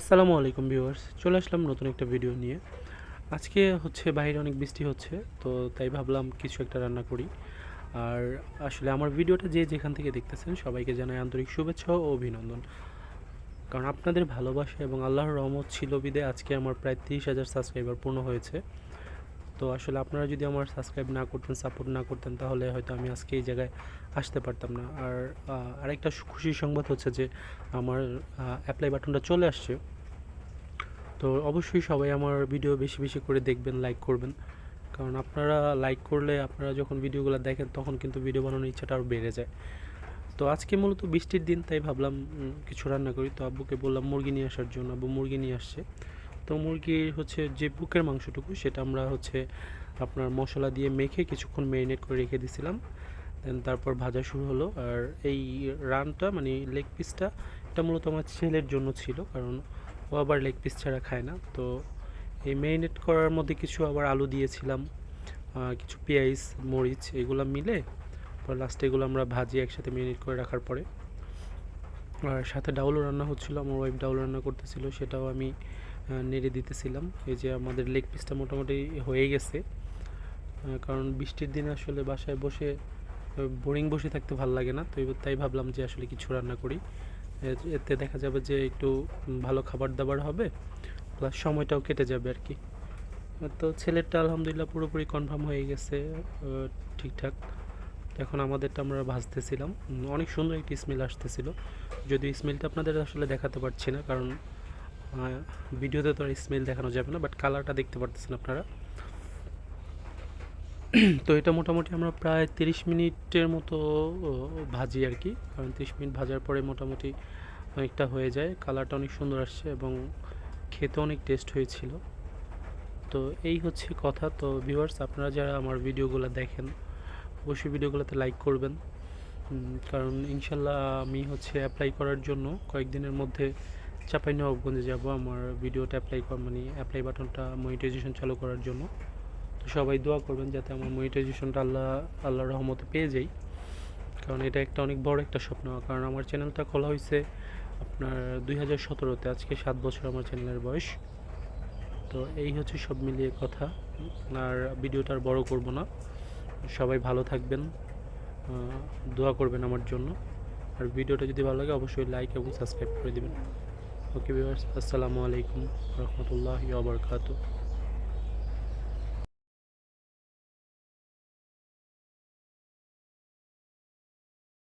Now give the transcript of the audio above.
আসসালামু আলাইকুম ভিউয়ার্স, চলে আসলাম নতুন একটা ভিডিও নিয়ে। আজকে হচ্ছে বাইরে অনেক বৃষ্টি হচ্ছে, তো তাই ভাবলাম কিছু একটা রান্না করি। আর আসলে আমার ভিডিওটা যে যেখান থেকে দেখতেছেন, সবাইকে জানাই আন্তরিক শুভেচ্ছা ও অভিনন্দন। কারণ আপনাদের ভালোবাসা এবং আল্লাহর রহমত ছিল বিদে আজকে আমার প্রায় তিরিশ হাজার সাবস্ক্রাইবার পূর্ণ হয়েছে। তো আসলে আপনারা যদি আমার সাবস্ক্রাইব না করতেন সাপোর্ট না করতেন, তাহলে হয়তো আমি আজকে এই জায়গায় আসতে পারতাম না। আর আরেকটা খুশির সংবাদ হচ্ছে যে আমার অ্যাপ্লাই বাটনটা চলে আসছে। তো অবশ্যই সবাই আমার ভিডিও বেশি বেশি করে দেখবেন লাইক করবেন। কারণ আপনারা লাইক করলে আপনারা যখন ভিডিওগুলো দেখেন, তখন কিন্তু ভিডিও বানানোর ইচ্ছাটা আরও বেড়ে যায়। তো আজকে মূলত বৃষ্টির দিন, তাই ভাবলাম কিছু রান্না করি। তো আব্বুকে বললাম, মুরগি নিয়ে আসার জন্য। আব্বু, মুরগি নিয়ে আসছে। তো মুরগির হচ্ছে যে বুকের মাংসটুকু, সেটা আমরা হচ্ছে আপনার মশলা দিয়ে মেখে কিছুক্ষণ ম্যারিনেট করে রেখে দিয়েছিলাম দেন তারপর ভাজা শুরু হলো। আর এই রানটা মানে লেগ পিসটা এটা মূলত আমার ছেলের জন্য ছিল, কারণ ও আবার লেগ পিস ছাড়া খায় না। তো এই ম্যারিনেট করার মধ্যে কিছু আবার আলু দিয়েছিলাম কিছু পেঁয়াজ, মরিচ, এগুলো মিলে পর লাস্টে এগুলো আমরা ভাজি একসাথে ম্যারিনেট করে রাখার পরে। আর সাথে ডাউলও রান্না হচ্ছিল, আমার ওয়াইফ ডাউল রান্না করতেছিল, সেটাও আমি নেড়ে দিতেছিলাম। এই যে আমাদের লেগ পিসটা মোটামুটি হয়ে গেছে। কারণ বৃষ্টির দিনে আসলে বাসায় বসে বোরিং বসে থাকতে ভালো লাগে না। তো তাই ভাবলাম যে আসলে কিছু রান্না করি। এতে দেখা যাবে যে একটু ভালো খাবার দাবার হবে প্লাস সময়টাও কেটে যাবে আর কি। তো ছেলেরটা আলহামদুলিল্লাহ পুরোপুরি কনফার্ম হয়ে গেছে ঠিকঠাক। এখন আমাদেরটা আমরা ভাজতেছিলাম। অনেক সুন্দর একটি স্মেল আসতেছিল। যদিও স্মেলটা আপনাদের আসলে দেখাতে পারছি না, কারণ ভিডিওতে তো আর স্মেল দেখানো যাবে না বাট কালারটা দেখতে পারতেছেন আপনারা। তো এটা মোটামুটি আমরা প্রায় তিরিশ মিনিটের মতো ভাজি আর কি। কারণ তিরিশ মিনিট ভাজার পরে মোটামুটি অনেকটা হয়ে যায়। কালারটা অনেক সুন্দর আসছে এবং খেতে অনেক টেস্ট হয়েছিল। তো এই হচ্ছে কথা। তো ভিউয়ার্স আপনারা যারা আমার ভিডিওগুলো দেখেন, অবশ্যই ভিডিওগুলোতে লাইক করবেন। কারণ ইনশাল্লাহ আমি হচ্ছে অ্যাপ্লাই করার জন্য কয়েকদিনের মধ্যে চাঁপাইনবাবগঞ্জে যাব আমার ভিডিওটা অ্যাপ্লাই কর মানে অ্যাপ্লাই বাটনটা মনিটাইজেশন চালু করার জন্য। তো সবাই দোয়া করবেন যাতে আমার মনিটাইজেশনটা আল্লাহ, আল্লাহর রহমতে পেয়ে যাই। কারণ এটা একটা অনেক বড় একটা স্বপ্ন। কারণ আমার চ্যানেলটা খোলা হয়েছে আপনার দুই হাজার সতেরোতে। আজকে সাত বছর আমার চ্যানেলের বয়স। তো এই হচ্ছে সব মিলিয়ে কথা। আর ভিডিওটা আর বড় করব না। সবাই ভালো থাকবেন। দোয়া করবেন আমার জন্য। আর ভিডিওটা যদি ভালো লাগে, অবশ্যই লাইক এবং সাবস্ক্রাইব করে দিবেন। ওকে ভিউয়ার্স আসসালামু আলাইকুম রহমতুল্লাহ বারকাতু